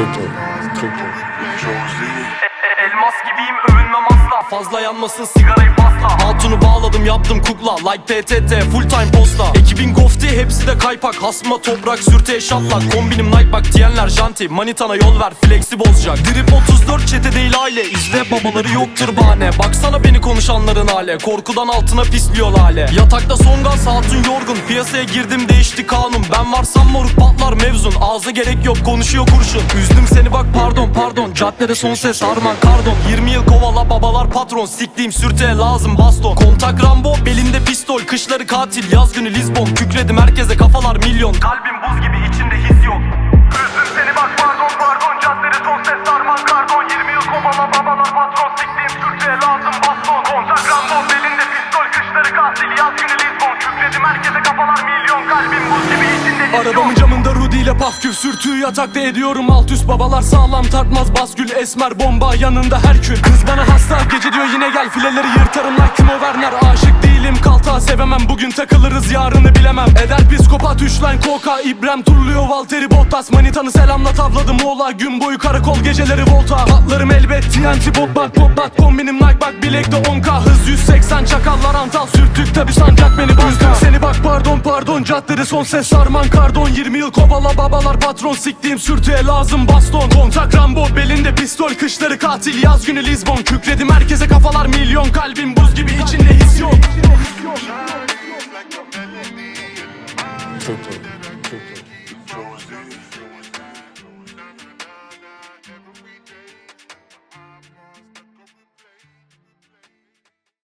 Toto, Toto. Elmas gibiyim övünmem asla. Fazla yanmasın sigarayı pasla Hatunu bağladım yaptım kukla. Like PTT full time posta Ekibin gofti hepsi de kaypak. Hasma toprak sürte eşatlak Kombinim Nike bak diyenler janti. Manitana yol ver flexi bozacak. Drip 34 çete değil aile. İzle babaları yoktur bahane. Baksana beni konuşanların hale. Korkudan altına pisliyor lale. Yatakta son gaz hatun yorgun Piyasaya girdim değişti kanun. Ben varsam moruk patlar mevzun. Ağza gerek yok konuşuyor kurşun. Üzdüm seni bak pardon pardon. Caddede son ses harman kardon. 20 yıl kovala babalar patron. Siktiğim sürte lazım baston. Kontak Rambo belinde pistol. Kışları katil yaz günü Lisbon. Kükredim herkese kafalar milyon. Kalbim buz gibi içinde his yok. Üzdüm seni bak pardon pardon. Caddede son ses harman kardon. 20 yıl kovala babalar patron. Siktiğim sürte lazım baston. Kontak Rambo belinde pistol. Kışları katil yaz günü kafalar milyon Kalbim buz gibi içinde Arabamın camında Rudy ile pafkür sürtüğü yatakta ediyorum. Alt üst babalar sağlam tartmaz basgül esmer bomba yanında Herkül. Kız bana hasta gece diyor yine gel. Fileleri yırtarım like Timo Werner. Aşık değilim kalta sevemem. Bugün takılırız yarını bilemem. Eder psikopat üç line koka İbrem turluyor. Valtteri Bottas Manitanı selamla tavladım. Ola gün boyu karakol geceleri volta. Patlarım elbet TNT bot bak pop bak kombinim Nike bak bilekte 10k hız 180 çakallar antal Küçük tabi sancak beni bastı. Seni bak pardon pardon caddeleri son ses sarman kardon. 20 yıl kovala babalar patron siktiğim sürtüye lazım baston. Kontak Rambo belinde pistol kışları katil. Yaz günü Lisbon Kükredim herkese kafalar milyon. Kalbim buz gibi içinde his yok. Çok